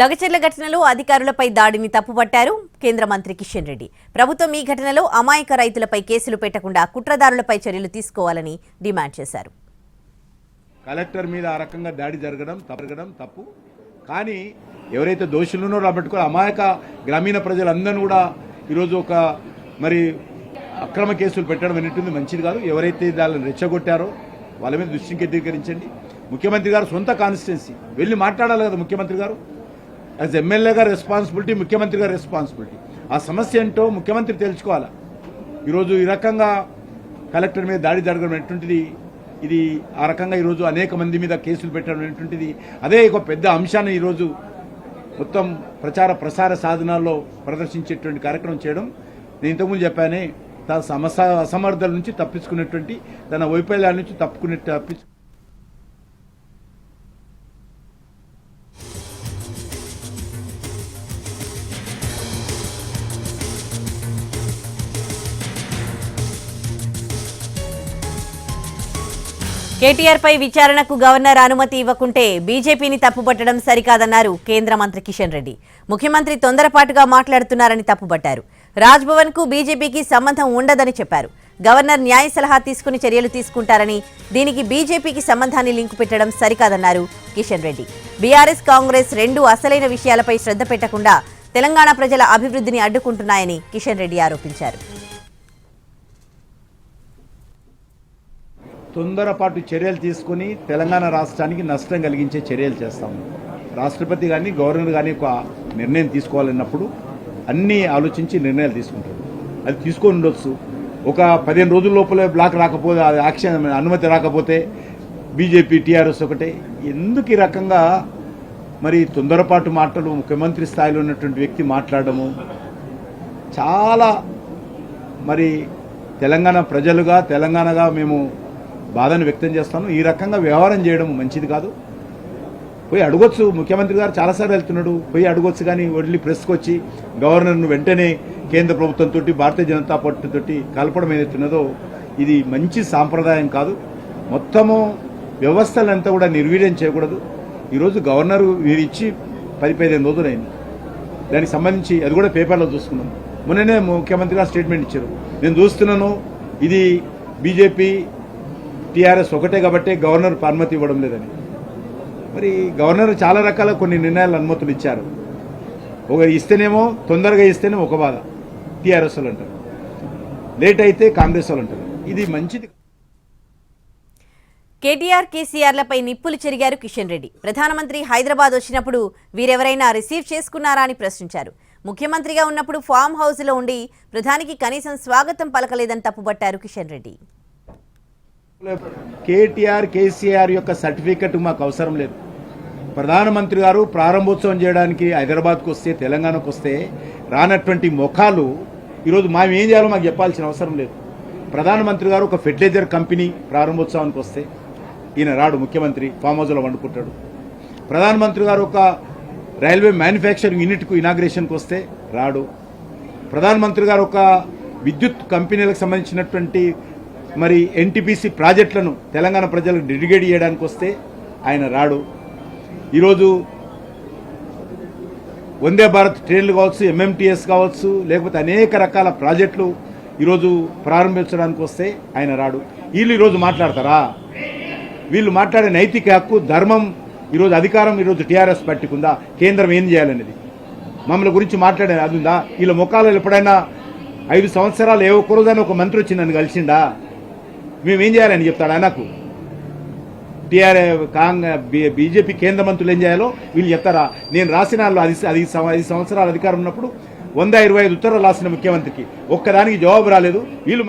లగచర్ల ఘటనలో అధికారులపై దాడిని తప్పుపట్టారు కేంద్ర మంత్రి కిషన్ రెడ్డి. ప్రభుత్వం ఈ ఘటనలో అమాయక రైతులపై కేసులు పెట్టకుండా కుట్రదారులపై చర్యలు తీసుకోవాలని డిమాండ్ చేశారు. కలెక్టర్ మీద ఆ రకంగా దాడి జరగడం జరగడం తప్పు. కానీ ఎవరైతే దోషులు ఉన్నారో రాబట్టుకోవాలి అమాయక గ్రామీణ ప్రజలందరినీ కూడా ఈరోజు ఒక మరి అక్రమ కేసులు పెట్టడం అనేటువంటి మంచిది కాదు. ఎవరైతే దానిని రెచ్చగొట్టారో వాళ్ళ మీద దృష్టిని కేంద్రీకరించండి ముఖ్యమంత్రి గారు సొంత కాన్స్టిట్యున్సీ వెళ్ళి మాట్లాడాలి కదా ముఖ్యమంత్రి గారు. యాజ్ ఎమ్మెల్యే గారు రెస్పాన్సిబిలిటీ ముఖ్యమంత్రి గారి రెస్పాన్సిబిలిటీ ఆ సమస్య ఏంటో ముఖ్యమంత్రి తెలుసుకోవాలా? ఈరోజు ఈ రకంగా కలెక్టర్ మీద దాడి జరగడం ఎటువంటిది? ఇది ఆ రకంగా ఈరోజు అనేక మంది మీద కేసులు పెట్టడం ఎటువంటిది? అదే ఒక పెద్ద అంశాన్ని ఈరోజు మొత్తం ప్రచార ప్రసార సాధనాల్లో ప్రదర్శించేటువంటి కార్యక్రమం చేయడం. నేను ఇంతకుముందు చెప్పానే తన సమస అసమర్థల నుంచి తప్పించుకునేటువంటి తన వైఫల్యాల నుంచి తప్పుకునే తప్పించు కేటీఆర్ పై విచారణకు గవర్నర్ అనుమతి ఇవ్వకుంటే బీజేపీని తప్పుపట్టడం సరికాదన్నారు కేంద్ర మంత్రి కిషన్ రెడ్డి. ముఖ్యమంత్రి తొందరపాటుగా మాట్లాడుతున్నారని తప్పుపట్టారు. రాజ్భవన్కు బీజేపీకి సంబంధం ఉండదని చెప్పారు. గవర్నర్ న్యాయ సలహా తీసుకుని చర్యలు తీసుకుంటారని దీనికి బీజేపీకి సంబంధాన్ని లింకు పెట్టడం సరికాదన్నారు కిషన్ రెడ్డి. బీఆర్ఎస్ కాంగ్రెస్ రెండు అసలైన విషయాలపై శ్రద్ధ పెట్టకుండా తెలంగాణ ప్రజల అభివృద్ధిని అడ్డుకుంటున్నాయని కిషన్ రెడ్డి ఆరోపించారు. తొందరపాటు చర్యలు తీసుకుని తెలంగాణ రాష్ట్రానికి నష్టం కలిగించే చర్యలు చేస్తాము రాష్ట్రపతి కానీ గవర్నర్ కానీ ఒక నిర్ణయం తీసుకోవాలన్నప్పుడు అన్నీ ఆలోచించి నిర్ణయాలు తీసుకుంటారు. అది తీసుకొని ఉండొచ్చు. ఒక పదిహేను రోజుల లోపలే బ్లాక్ రాకపోతే అది యాక్షన్ అనుమతి రాకపోతే బీజేపీ టీఆర్ఎస్ ఒకటే. ఎందుకు ఈ రకంగా మరి తొందరపాటు మాటలు ముఖ్యమంత్రి స్థాయిలో ఉన్నటువంటి వ్యక్తి మాట్లాడము చాలా మరి తెలంగాణ ప్రజలుగా తెలంగాణగా మేము బాధను వ్యక్తం చేస్తాను. ఈ రకంగా వ్యవహారం చేయడం మంచిది కాదు. పోయి అడగొచ్చు. ముఖ్యమంత్రి గారు చాలాసార్లు వెళ్తున్నాడు. పోయి అడగొచ్చు కానీ వదిలి ప్రెస్కి వచ్చి గవర్నర్ను వెంటనే కేంద్ర ప్రభుత్వంతో భారతీయ జనతా పార్టీతో కలపడం ఏదైతున్నదో ఇది మంచి సాంప్రదాయం కాదు. మొత్తము వ్యవస్థలంతా కూడా నిర్వీర్యం చేయకూడదు. ఈరోజు గవర్నర్ వీరిచ్చి పది పదిహేను రోజులైంది. దానికి సంబంధించి అది కూడా పేపర్లో చూసుకున్నాం. మొన్ననే ముఖ్యమంత్రి గారు స్టేట్మెంట్ ఇచ్చారు. నేను చూస్తున్నాను. ఇది బీజేపీ టీఆర్ఎస్ ఒకటే కాబట్టి గవర్నర్ అనుమతి ఇవ్వడం లేదని. మరి గవర్నర్ చాలా రకాల కొన్ని నిర్ణయాలు అనుమతులు ఇచ్చారు. ఒక ఇస్తేనేమో తొందరగా ఇస్తేనే ఒక బాధ. టీఆర్ఎస్ వాళ్ళు అంటారు. లేట్ అయితే కాంగ్రెస్ వాళ్ళు అంటారు. ఇది మంచిది. కేటీఆర్ కేసీఆర్లపై నిప్పులు చెరిగారు కిషన్ రెడ్డి. ప్రధానమంత్రి హైదరాబాద్ వచ్చినప్పుడు వీరెవరైనా రిసీవ్ చేసుకున్నారా అని ప్రశ్నించారు. ముఖ్యమంత్రిగా ఉన్నప్పుడు ఫామ్ హౌస్లో ఉండి ప్రధానికి కనీసం స్వాగతం పలకలేదని తప్పుబట్టారు కిషన్ రెడ్డి. కేటీఆర్ కేసీఆర్ యొక్క సర్టిఫికెట్ మాకు అవసరం లేదు. ప్రధానమంత్రి గారు ప్రారంభోత్సవం చేయడానికి హైదరాబాద్కు వస్తే తెలంగాణకు వస్తే రానటువంటి ముఖాలు ఈరోజు మేము ఏం చేయాలో మాకు చెప్పాల్సిన అవసరం లేదు. ప్రధానమంత్రి గారు ఒక ఫెర్టిలైజర్ కంపెనీ ప్రారంభోత్సవానికి వస్తే ఈయన రాడు ముఖ్యమంత్రి ఫామ్ హౌస్లో వండుకుంటాడు. ప్రధానమంత్రి గారు ఒక రైల్వే మ్యానుఫ్యాక్చరింగ్ యూనిట్కు ఇనాగ్రేషన్కి వస్తే రాడు. ప్రధానమంత్రి గారు ఒక విద్యుత్ కంపెనీలకు సంబంధించినటువంటి మరి ఎన్టీపీసీ ప్రాజెక్టులను తెలంగాణ ప్రజలకు డెడికేట్ చేయడానికి వస్తే ఆయన రాడు. ఈరోజు వందే భారత్ ట్రైన్లు కావచ్చు ఎంఎంటీఎస్ కావచ్చు లేకపోతే అనేక రకాల ప్రాజెక్టులు ఈరోజు ప్రారంభించడానికి వస్తే ఆయన రాడు. వీళ్ళు ఈరోజు మాట్లాడతారా? వీళ్ళు మాట్లాడే నైతిక హక్కు ధర్మం ఈరోజు అధికారం ఈరోజు టీఆర్ఎస్ పట్టుకుందా? కేంద్రం ఏం చేయాలనేది. మమ్మల్ని గురించి మాట్లాడే అది ఉందా? వీళ్ళ ముఖాలు ఎప్పుడైనా ఐదు సంవత్సరాలు ఏ ఒక్క ఒక మంత్రి వచ్చి నన్ను కలిసిండా మేమేం చేయాలని చెప్తాడు నాకు టీఆర్ఏ కాంగ్రెస్ బీజేపీ కేంద్ర మంత్రులు ఏం చేయాలో వీళ్ళు చెప్తారా? నేను రాసిన వాళ్ళు అది అది ఐదు సంవత్సరాల అధికారం ఉన్నప్పుడు వంద ఇరవై ఐదు ఉత్తర్వులు రాసిన ముఖ్యమంత్రికి. ఒక్కదానికి జవాబు రాలేదు. వీళ్ళు